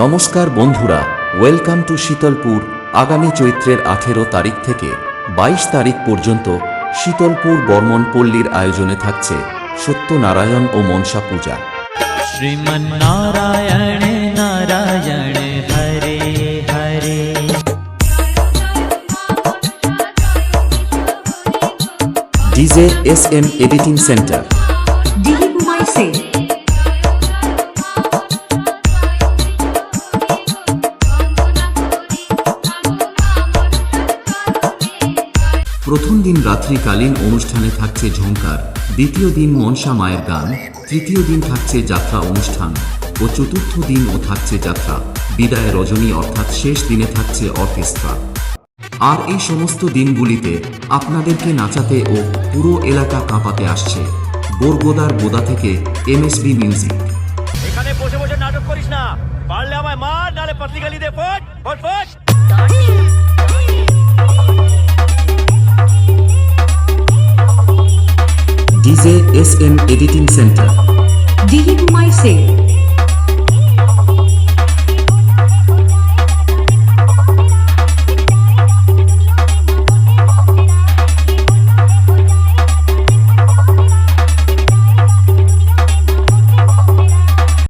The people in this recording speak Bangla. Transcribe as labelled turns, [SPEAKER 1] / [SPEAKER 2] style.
[SPEAKER 1] নমস্কার বন্ধুরা ওয়েলকাম টু শীতলপুর। আগামী চৈত্রের আঠেরো তারিখ থেকে বাইশ তারিখ পর্যন্ত শীতলপুর বর্মন পল্লীর আয়োজনে থাকছে সত্যনারায়ণ ও Manasa puja. DJ S M editing centre. প্রথম দিন রাত্রিকালীন অনুষ্ঠানে থাকছে ঝঙ্কার দ্বিতীয় দিন মনসা মায়ের গান। তৃতীয় দিন থাকছে যাত্রা অনুষ্ঠান। ও চতুর্থ দিন ও থাকছে যাত্রা। বিদায় রজনী অর্থাৎ শেষ দিনে থাকছে অর্কেস্ট্রা। আর এই সমস্ত দিনগুলিতে আপনাদেরকে নাচাতে ও পুরো এলাকা কাঁপাতে আসছে। বোরগোদার গোদা থেকে এমএসবি মিউজিক।
[SPEAKER 2] এখানে বসে বসে নাটক করিস না। পারলে আমায় মার নালে পাতলি গালি দে ফট ফট ফট।
[SPEAKER 1] DJ S M editing centre.
[SPEAKER 3] Dilip মাইসে